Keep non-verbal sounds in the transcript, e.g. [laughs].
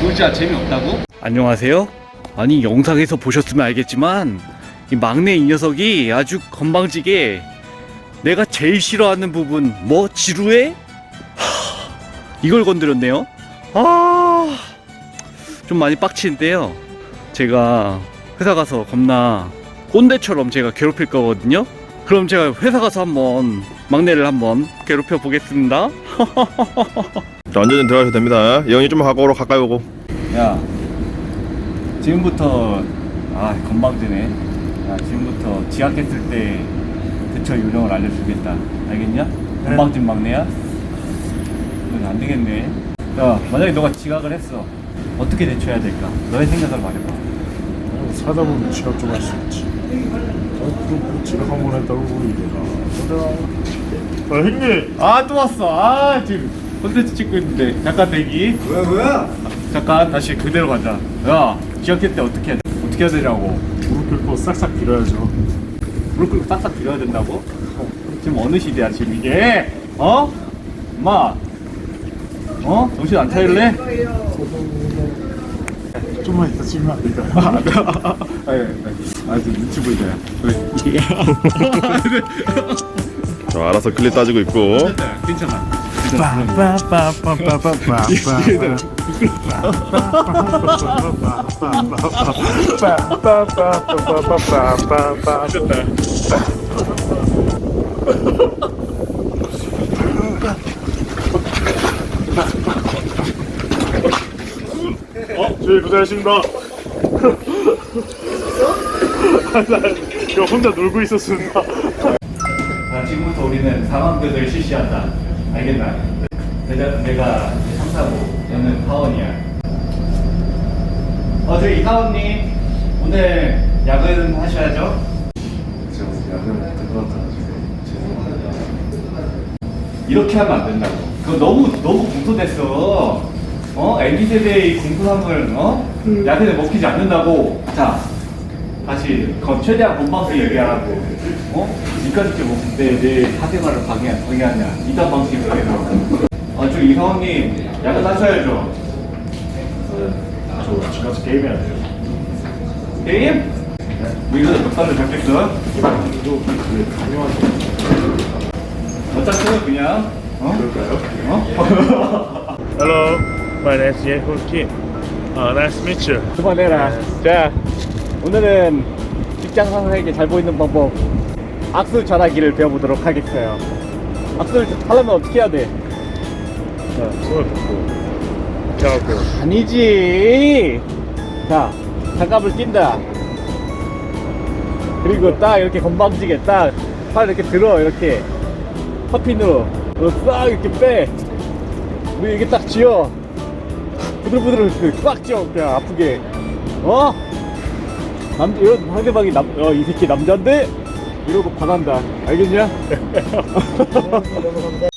진짜 재미없다고? 안녕하세요. 아니 영상에서 보셨으면 알겠지만 이 막내 이 녀석이 아주 건방지게 내가 제일 싫어하는 부분 뭐 지루해? 하, 이걸 건드렸네요. 아, 좀 많이 빡치는데요. 제가 회사 가서 겁나 꼰대처럼 제가 괴롭힐 거거든요. 그럼 제가 회사 가서 한번 막내를 한번 괴롭혀 보겠습니다. 자, 언제든 들어가셔도 됩니다. 영이 좀 가까우로 가까이 오고. 야 지금부터 아 건방지네 야 지금부터 지각했을 때 대처 요령을 알려주겠다 알겠냐? 건방진 막내야? 안 되겠네 야 만약에 너가 지각을 했어 어떻게 대처해야 될까? 너의 생각을 말해봐 사다 보면 지각 좀할 수 있지 아, 지각 한번 했다고 우리 내가 아 형님 아 또 왔어 아 지금 콘텐츠 찍고 있는데 잠깐 대기 왜 왜? 잠깐 다시 그대로 가자 야 지각했을 때 어떻게 해야 돼? 어떻게 해야 되냐고 무릎 꿇고 싹싹 빌어야죠 무릎 꿇고 싹싹 빌어야 된다고? 지금 어느 시대야 지금 이게? 어? 엄마 어? 정신 안 차릴래? 좀만 이따 찍으면 안 될까요? 아, 아, 아, 좀 눈치 보이자. 자, 알아서 클립 따지고 있고. 괜찮아. 어? [laughs] 저희 고생하십니다 저 혼자 놀고 있었습니다 자, 지금부터 우리는 상황극을 실시한다. 알겠나? 내가, 내가 상사고, 너는 사원이야. 어, 저기 이사원님, 오늘 야근 하셔야죠? 제가 야근 들어갔다가지고 이렇게 하면 안 된다고. 그거 너무 너무 공손했어. 어? 애기 세대의 공손함을 어? 야근에 먹히지 않는다고. 자, 다시 거 최대한 건방지게 얘기하라고. 어? 니까지 뭐내내 사생활을 방해 방해하냐? 이딴 방식으로 해서. 아, 저 이사원님 야근 하셔야죠. 저 지금까지 게임 해야 돼요 게임? 뭐 이거 몇 달을 잡겠어? 그 강요하지 어차피 그냥 어? 그럴까요? 어? [laughs] Hello, my name is Yehul Kim. Uh, nice to meet you. 그만해라. 자, 오늘은 직장 상사에게 잘 보이는 방법 악수 전화기를 배워보도록 하겠어요. 악수를 하려면 어떻게 해야 돼? 자, 손을 이렇게 하고 아니지. 자, 장갑을 낀다. 그리고 딱 이렇게 건방지게 딱 팔 이렇게 들어 이렇게 퍼핀으로 어, 싹 이렇게 빼. 그리고 이게 딱 쥐어. 부들부들 그꽉 쥐어 그냥 아프게. 어? 남 이런 상대방이 남, 어, 이 새끼 남잔데 이러고 반한다. 알겠냐? [laughs]